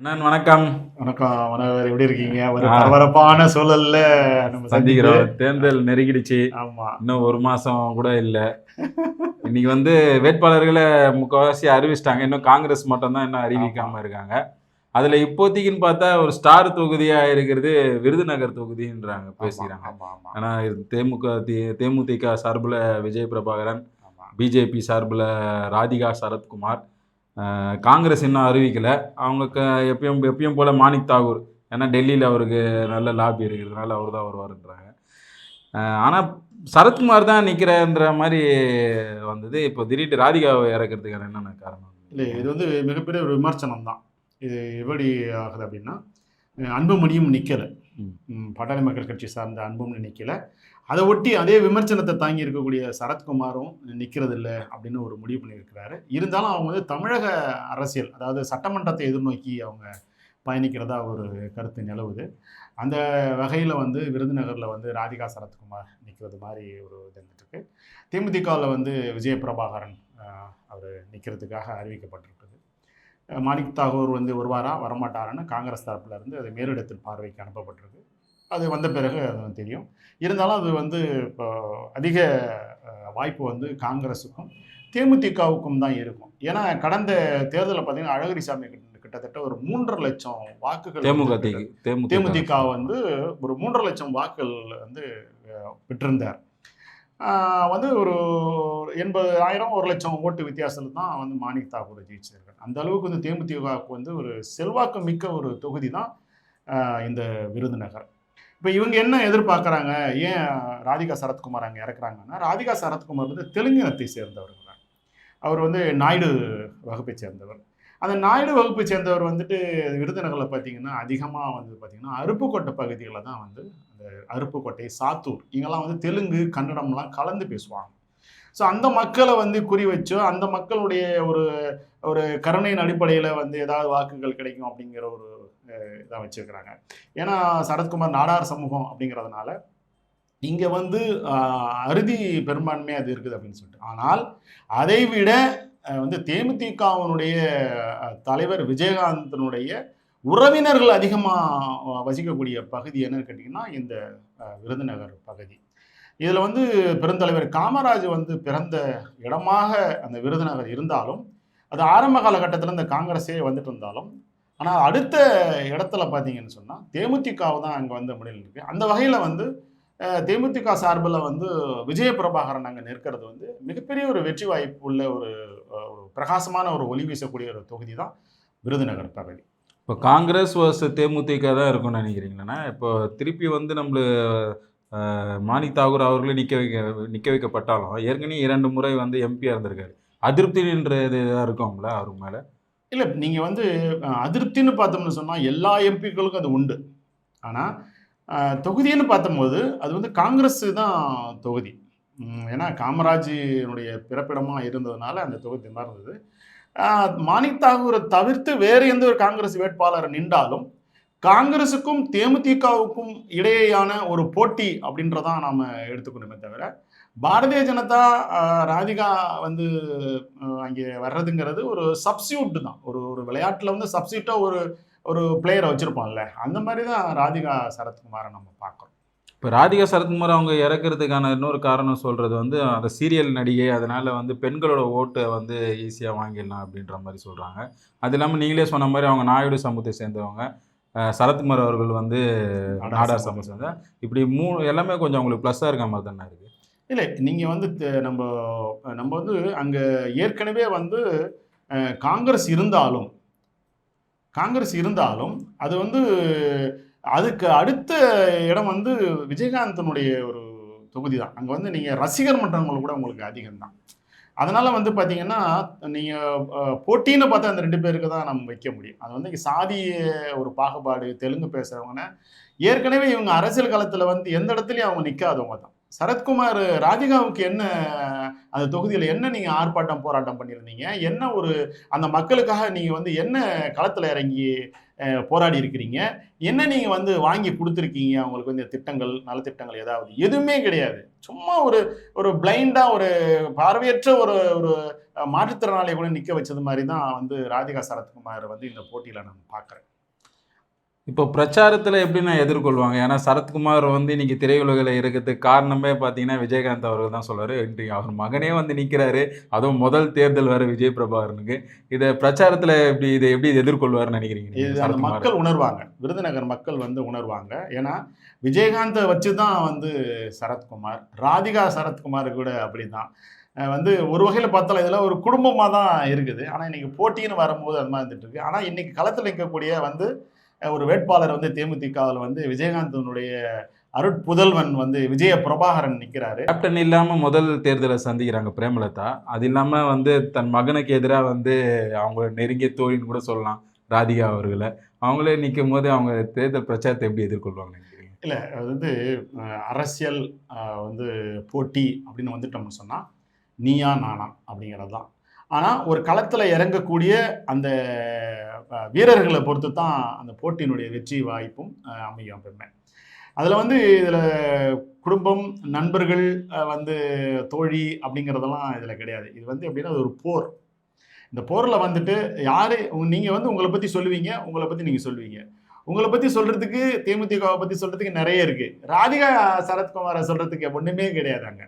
அண்ணன் வணக்கம். வணக்கம் வணக்கம். எப்படி இருக்கீங்க? ஒரு. பரபரப்பான சூழல்ல நம்ம சந்திக்கிறோம். தேர்தல் நெருங்கிடுச்சு. ஆமா. இன்னும் ஒரு மாசம் கூட இல்ல. இன்னைக்கு வந்து வேட்பாளர்களை முக்கவாசி அறிவிச்சிட்டாங்க. இன்னும் காங்கிரஸ் மட்டும் தான் இன்னும் அறிவிக்காம இருக்காங்க. அதுல இப்போதைக்குன்னு பார்த்தா ஒரு ஸ்டார் தொகுதியா இருக்கிறது விருதுநகர் தொகுதின்றாங்க ஆமா ஆனா தேமுக தேமுதிக சார்புல விஜய் பிரபாகரன் பிஜேபி சார்புல ராதிகா சரத்குமார் காங்கிரஸ் இன்னும் அறிவிக்கலை. அவங்க க- எப்பயும் எப்பயும் போல் மாணிக் தாகூர். ஏன்னா டெல்லியில் அவருக்கு நல்ல லாபி இருக்கிறதுனால அவர் தான் வருவாருன்றாங்க ஆனால் சரத்குமார் தான் நிற்கிறன்ற மாதிரி வந்தது. இப்போ திடீர்னு ராதிகாவை இறக்கிறதுக்கான என்னென்ன காரணம்? இல்லை இது வந்து மிகப்பெரிய ஒரு விமர்சனம் தான் இது எப்படி ஆகுது அப்படின்னா அன்புமணியும் நிற்கலை பாட்டாளி மக்கள் கட்சி சார்ந்த அன்பும் நினைக்கல. அதை ஒட்டி அதே விமர்சனத்தை தாங்கி இருக்கக்கூடிய சரத்குமாரும் நிற்கிறது இல்லை அப்படின்னு ஒரு முடிவு பண்ணியிருக்கிறாரு. இருந்தாலும் அவங்க வந்து தமிழக அரசியல் அதாவது சட்டமன்றத்தை எதிர்நோக்கி அவங்க பயணிக்கிறதா ஒரு கருத்து நிலவுது. அந்த வகையில் வந்து விருதுநகரில் வந்து ராதிகா சரத்குமார் நிற்கிறது மாதிரி ஒரு இது இருந்துட்டுருக்கு. தேமுதிகவில் வந்து விஜய பிரபாகரன் அவர் நிற்கிறதுக்காக அறிவிக்கப்பட்டிருக்கு. மாணிக் தாகூர் வந்து வருவாரா? வரமாட்டாரான்னு காங்கிரஸ் தரப்புல இருந்து அது மேலிடத்தில் பார்வைக்கு அனுப்பப்பட்டிருக்கு. அது வந்த பிறகு அது தெரியும். இருந்தாலும் அது வந்து இப்போ அதிக வாய்ப்பு வந்து காங்கிரஸுக்கும் தேமுதிகவுக்கும் தான் இருக்கும். ஏன்னா கடந்த தேர்தலில் பார்த்தீங்கன்னா அழகிரிசாமி கிட்ட- கிட்டத்தட்ட ஒரு மூன்றரை லட்சம் வாக்குகள். தேமுதிக. வந்து ஒரு மூன்றரை லட்சம் வாக்குகள் வந்து பெற்றிருந்தார். வந்து ஒரு எண்பதாயிரம் ஒரு லட்சம் ஓட்டு வித்தியாசத்தில் தான் வந்து மாணிக் தாக்கூர் ஜெயிச்சிருக்காரு அந்த அளவுக்கு வந்து தேமுதிகவுக்கு வந்து ஒரு செல்வாக்கு மிக்க ஒரு தொகுதி தான் இந்த விருதுநகர். இப்போ இவங்க என்ன எதிர்பார்க்குறாங்க? ஏன் ராதிகா சரத்குமார் அங்கே இறக்குறாங்கன்னா ராதிகா சரத்குமார் வந்து தெலுங்கினத்தை சேர்ந்தவர் அவர் வந்து நாயுடு வகுப்பை சேர்ந்தவர். அந்த நாயுடு வகுப்பை சேர்ந்தவர் வந்துட்டு விருதுநகரில் பார்த்தீங்கன்னா அதிகமாக வந்து பார்த்திங்கன்னா அருப்புக்கோட்டை பகுதிகளில் தான் வந்து அந்த அருப்புக்கோட்டை சாத்தூர் இங்கெல்லாம் வந்து தெலுங்கு கன்னடம்லாம் கலந்து பேசுவாங்க. ஸோ அந்த மக்களை வந்து குறி வச்சோ அந்த மக்களுடைய ஒரு ஒரு கருணையின் அடிப்படையில் வந்து ஏதாவது வாக்குகள் கிடைக்கும் அப்படிங்கிற ஒரு இதாக வச்சுருக்கிறாங்க. ஏன்னா சரத்குமார் நாடார் சமூகம் அப்படிங்கிறதுனால இங்கே வந்து அறுதி பெரும்பான்மையாக அது இருக்குது அப்படின்னு சொல்லிட்டு. ஆனால் அதை விட வந்து தேமுதிகவினுடைய தலைவர் விஜயகாந்தனுடைய உறவினர்கள் அதிகமாக வசிக்கக்கூடிய பகுதி என்னன்னு கேட்டிங்கன்னா இந்த விருதுநகர் பகுதி. இதில் வந்து பெருந்தலைவர் காமராஜ் வந்து பிறந்த இடமாக அந்த விருதுநகர் இருந்தாலும் அது ஆரம்ப காலகட்டத்தில் இந்த காங்கிரஸே வந்துட்டு இருந்தாலும் ஆனால் அடுத்த இடத்துல பார்த்தீங்கன்னு சொன்னால் தேமுதிகாவை தான் அங்கே வந்து முன்னிலை இருக்கு. அந்த வகையில் வந்து தேமுதிக சார்பில் வந்து விஜய பிரபாகரன் அங்கே நிற்கிறது வந்து மிகப்பெரிய ஒரு வெற்றி வாய்ப்பு உள்ள ஒரு பிரகாசமான ஒரு ஒளி வீசக்கூடிய ஒரு தொகுதி தான் விருதுநகர் பகுதி. இப்போ காங்கிரஸ் வர்ஸ் தேமுதிக தான் இருக்கும்னு நினைக்கிறீங்களா இப்போ திருப்பி வந்து நம்மள மாணிக் தாகூர் அவர்களே நிற்க வைக்க நிற்க வைக்கப்பட்டாலும் ஏற்கனவே இரண்டு முறை வந்து எம்பியாக இருந்திருக்காரு. அதிருப்தின்றது இதாக இருக்கும்ல அவர் மேலே? இல்லை நீங்கள் வந்து அதிருப்தின்னு பார்த்தோம்னு சொன்னால் எல்லா எம்பிக்களுக்கும் அது உண்டு. ஆனால் தொகுதின்னு பார்த்தம்போது அது வந்து காங்கிரஸ் தான் தொகுதி. ஏன்னா காமராஜினுடைய பிறப்பிடமாக இருந்ததுனால அந்த தொகுதி மாதிரி இருந்தது மாணிக் தாகூரை தவிர்த்து வேறு எந்த ஒரு காங்கிரஸ் வேட்பாளர் நின்றாலும் காங்கிரஸுக்கும் தேமுதிகவுக்கும் இடையேயான ஒரு போட்டி அப்படின்றதான் நாம் எடுத்துக்கணுமே தவிர பாரதிய ஜனதா ராதிகா வந்து அங்கே வர்றதுங்கிறது ஒரு சப்ஸ்டியூட் தான். ஒரு ஒரு விளையாட்டில் வந்து சப்ஸ்டியூட்டாக ஒரு ஒரு பிளேயரை வச்சுருப்போம்ல. அந்த மாதிரி தான் ராதிகா சரத்குமாரை நம்ம பார்க்குறோம். இப்போ ராதிகா சரத்குமார் அவங்க இறக்குறதுக்கான இன்னொரு காரணம் சொல்கிறது வந்து அந்த சீரியல் நடிகை அதனால் வந்து பெண்களோட ஓட்டை வந்து ஈஸியாக வாங்கிடலாம் அப்படின்ற மாதிரி சொல்கிறாங்க அது இல்லாமல் நீங்களே சொன்ன மாதிரி அவங்க நாயுடு சமூகத்தை சேர்ந்தவங்க. சரத்குமார் அவர்கள் வந்து நாடார் சமூகத்தை சேர்ந்த இப்படி மூணு எல்லாமே கொஞ்சம் அவங்களுக்கு ப்ளஸ்ஸாக இருக்க மாதிரி தானே இருக்குது இல்லை நீங்கள் வந்து நம்ம நம்ம வந்து அங்கே ஏற்கனவே வந்து காங்கிரஸ் இருந்தாலும் காங்கிரஸ் இருந்தாலும் அது வந்து அதுக்கு அடுத்த இடம் வந்து விஜயகாந்தனுடைய ஒரு தொகுதி தான் அங்கே வந்து நீங்கள் ரசிகர் மன்றங்கள் கூட உங்களுக்கு அதிகம் தான் அதனால் வந்து பார்த்தீங்கன்னா நீங்கள் போட்டின்னு பார்த்தா அந்த ரெண்டு பேருக்கு தான் நம்ம வைக்க முடியும். அது வந்து சாதி ஒரு பாகுபாடு தெலுங்கு பேசுகிறவங்கன்னா ஏற்கனவே இவங்க அரசியல் களத்தில் வந்து எந்த இடத்துலையும் அவங்க நிற்காதவங்க தான் சரத்குமார் ராதிகாவுக்கு என்ன அந்த தொகுதியில் என்ன நீங்க ஆர்ப்பாட்டம் போராட்டம் பண்ணியிருந்தீங்க? என்ன ஒரு அந்த மக்களுக்காக நீங்க வந்து என்ன களத்துல இறங்கி போராடி இருக்கிறீங்க? என்ன நீங்க வந்து வாங்கி கொடுத்துருக்கீங்க? அவங்களுக்கு வந்து திட்டங்கள் நலத்திட்டங்கள் ஏதாவது? எதுவுமே கிடையாது. சும்மா ஒரு ஒரு பிளைண்டா ஒரு பார்வையற்ற ஒரு ஒரு மாற்றுத்திறனாளியை கூட நிக்க வச்சது மாதிரி தான் வந்து ராதிகா சரத்குமார் வந்து இந்த போட்டியில நான் பார்க்குறேன். இப்போ பிரச்சாரத்தில் எப்படி நான் எதிர்கொள்வாங்க? ஏன்னா சரத்குமார் வந்து இன்னைக்கு திரையுலகில் இருக்கிறதுக்கு காரணமே பார்த்தீங்கன்னா விஜயகாந்த் அவர்கள் தான் சொல்றாரு. இன்றைக்கு அவர் மகனே வந்து நிற்கிறாரு அதுவும் முதல் தேர்தல் வர விஜய் பிரபாகரனுக்கு. இதை பிரச்சாரத்தில் எப்படி இதை எப்படி எதிர்கொள்வார்னு நினைக்கிறீங்க இது மக்கள் உணர்வாங்க. விருதுநகர் மக்கள் வந்து உணர்வாங்க. ஏன்னா விஜயகாந்தை வச்சு தான் வந்து சரத்குமார் ராதிகா சரத்குமார் கூட அப்படிதான். அஹ் வந்து ஒரு வகையில் பார்த்தாலும் இதெல்லாம் ஒரு குடும்பமாக தான் இருக்குது. ஆனால் இன்னைக்கு போட்டின்னு வரும்போது அது மாதிரி இருந்துட்டு இருக்கு. ஆனால் இன்னைக்கு களத்தில் நிற்கக்கூடிய வந்து ஒரு வேட்பாளர் வந்து தேமுதிகவில் வந்து விஜயகாந்தனுடைய அருட்புதல்வன் வந்து விஜய பிரபாகரன் நிற்கிறாரு கேப்டன் இல்லாமல் முதல் தேர்தலை சந்திக்கிறாங்க பிரேமலதா. அது இல்லாமல் வந்து தன் மகனுக்கு எதிராக வந்து அவங்க நெருங்கிய தோழின்னு கூட சொல்லலாம் ராதிகா அவர்களை. அவங்களே நிற்கும் போது அவங்க தேர்தல் பிரச்சாரத்தை எப்படி எதிர்கொள்வாங்க இல்லை அது வந்து அரசியல் வந்து போட்டி அப்படின்னு வந்துட்டோம்னு சொன்னால் நீயா நானா அப்படிங்கிறது தான் ஆனால் ஒரு களத்தில் இறங்கக்கூடிய அந்த வீரர்களை பொறுத்து தான் அந்த போட்டியினுடைய வெற்றி வாய்ப்பும் அமையும் எப்பவுமே அதில் வந்து இதில் குடும்பம் நண்பர்கள் வந்து தோழி அப்படிங்கிறதெல்லாம் இதில் கிடையாது. இது வந்து எப்படின்னா அது ஒரு போர். இந்த போரில் வந்துட்டு யார் நீங்கள் வந்து உங்களை பற்றி சொல்லுவீங்க உங்களை பற்றி நீங்கள் சொல்லுவீங்க. உங்களை பற்றி சொல்கிறதுக்கு தேமுதிகவை பற்றி சொல்கிறதுக்கு நிறைய இருக்குது ராதிகா சரத்குமாரை சொல்கிறதுக்கு ஒன்றுமே கிடையாது அங்கே.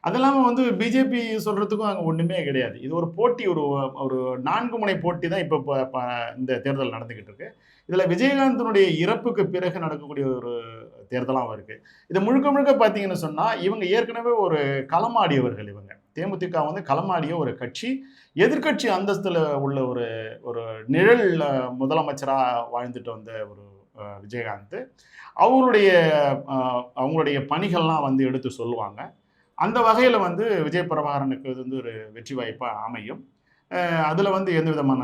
அது இல்லாமல் வந்து பிஜேபி சொல்கிறதுக்கும் அங்கே ஒன்றுமே கிடையாது. இது ஒரு போட்டி ஒரு ஒரு நான்கு முனை போட்டி தான் இப்போ ப- இந்த தேர்தல் நடந்துக்கிட்டு இருக்கு. இதில் விஜயகாந்தனுடைய இறப்புக்கு பிறகு நடக்கக்கூடிய ஒரு தேர்தலாகவும் இருக்குது இது முழுக்க முழுக்க பார்த்தீங்கன்னு சொன்னால் இவங்க ஏற்கனவே ஒரு களமாடியவர்கள் இவங்க. தேமுதிக வந்து களமாடிய ஒரு கட்சி. எதிர்க்கட்சி அந்தஸ்தில் உள்ள ஒரு ஒரு நிழல் முதலமைச்சராக வாழ்ந்துட்டு வந்த ஒரு விஜயகாந்த். அவங்களுடைய அவங்களுடைய பணிகள்லாம் வந்து எடுத்து சொல்லுவாங்க. அந்த வகையில் வந்து விஜய் பிரபாகரனுக்கு இது வந்து ஒரு வெற்றி வாய்ப்பாக அமையும். அதில் வந்து எந்த விதமான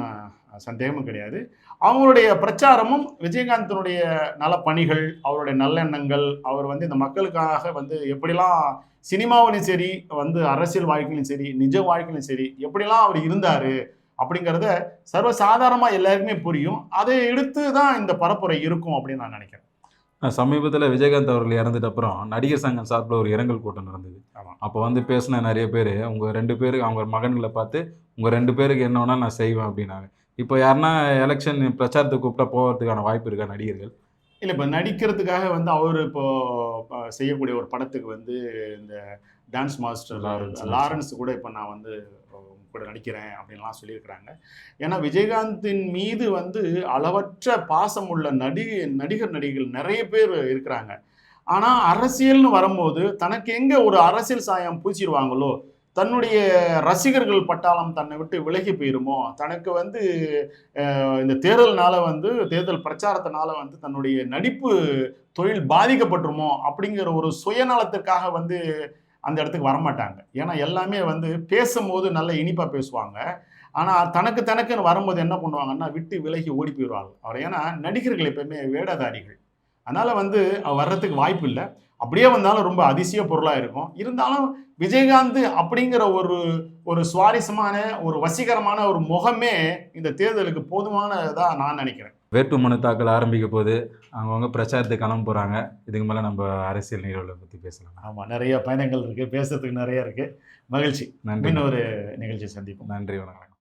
சந்தேகமும் கிடையாது. அவங்களுடைய பிரச்சாரமும் விஜயகாந்தனுடைய நலப்பணிகள் அவருடைய நல்லெண்ணங்கள் அவர் வந்து இந்த மக்களுக்காக வந்து எப்படிலாம் சினிமாவிலையும் சரி வந்து அரசியல் வாழ்க்கையிலும் சரி நிஜ வாழ்க்கையிலும் சரி எப்படிலாம் அவர் இருந்தார் அப்படிங்கிறத சர்வசாதாரணமாக எல்லாருக்குமே புரியும். அதை எடுத்து தான் இந்த பரப்புரை இருக்கும் அப்படின்னு நான் நினைக்கிறேன். சமீபத்தில் விஜயகாந்த் அவர்கள் இறந்துட்ட அப்புறம் நடிகர் சங்கம் சார்பில் ஒரு இரங்கல் கூட்டம் நடந்தது. அப்போ வந்து பேசின நிறைய பேர் உங்கள் ரெண்டு பேருக்கு அவங்க மகன்களை பார்த்து உங்கள் ரெண்டு பேருக்கு என்ன நான் செய்வேன் அப்படின்னாங்க. இப்போ யாருன்னா எலெக்ஷன் பிரச்சாரத்துக்கு கூப்பிட்டா போகிறதுக்கான வாய்ப்பு இருக்கா நடிகர்கள்? இல்லை இப்போ நடிக்கிறதுக்காக வந்து அவர் இப்போ செய்யக்கூடிய ஒரு படத்துக்கு வந்து இந்த டான்ஸ் மாஸ்டர் லாரன்ஸ். லாரன்ஸ் கூட இப்போ நான் வந்து கூட நடிக்கிறேன் அப்படின்லாம் சொல்லியிருக்கிறாங்க ஏன்னா விஜயகாந்தின் மீது வந்து அளவற்ற பாசம் உள்ள நடி நடிகர் நடிகைகள் நிறைய பேர் இருக்கிறாங்க ஆனால் அரசியல்னு வரும்போது தனக்கு எங்கே ஒரு அரசியல் சாயம் பூச்சிடுவாங்களோ தன்னுடைய ரசிகர்கள் பட்டாளம் தன்னை விட்டு விலகி போயிருமோ? தனக்கு வந்து இந்த தேர்தல்னால வந்து தேர்தல் பிரச்சாரத்தினால வந்து தன்னுடைய நடிப்பு தொழில் பாதிக்கப்பட்டுருமோ? அப்படிங்கிற ஒரு சுயநலத்திற்காக வந்து அந்த இடத்துக்கு வரமாட்டாங்க. ஏன்னா எல்லாமே வந்து பேசும்போது நல்ல இனிப்பாக பேசுவாங்க. ஆனால் தனக்கு தனக்குன்னு வரும்போது என்ன பண்ணுவாங்கன்னா விட்டு விலகி ஓடி போயிடுவாங்க அவர் ஏன்னா நடிகர்கள் எப்பயுமே வேடதாரிகள். அதனால் வந்து அவர் வர்றதுக்கு வாய்ப்பு இல்லை. அப்படியே வந்தாலும் ரொம்ப அதிசய பொருளாக இருக்கும். இருந்தாலும் விஜயகாந்த் அப்படிங்கிற ஒரு ஒரு சுவாரஸ்யமான ஒரு வசீகரமான ஒரு முகமே இந்த தேர்தலுக்கு போதுமானதாக நான் நினைக்கிறேன். வேட்பு மனு தாக்கல் ஆரம்பிக்க போது அவங்கவுங்க பிரச்சாரத்துக்கு கிளம்ப போகிறாங்க இதுக்கு மேலே நம்ம அரசியல் நிகழ்வுகளை பற்றி பேசலாம். ஆமாம் நிறைய பயணங்கள் இருக்குது பேசுறதுக்கு நிறைய இருக்குது மகிழ்ச்சி. நன்றி. இன்னொரு நிகழ்ச்சி சந்திப்போம். நன்றி வணக்கம்.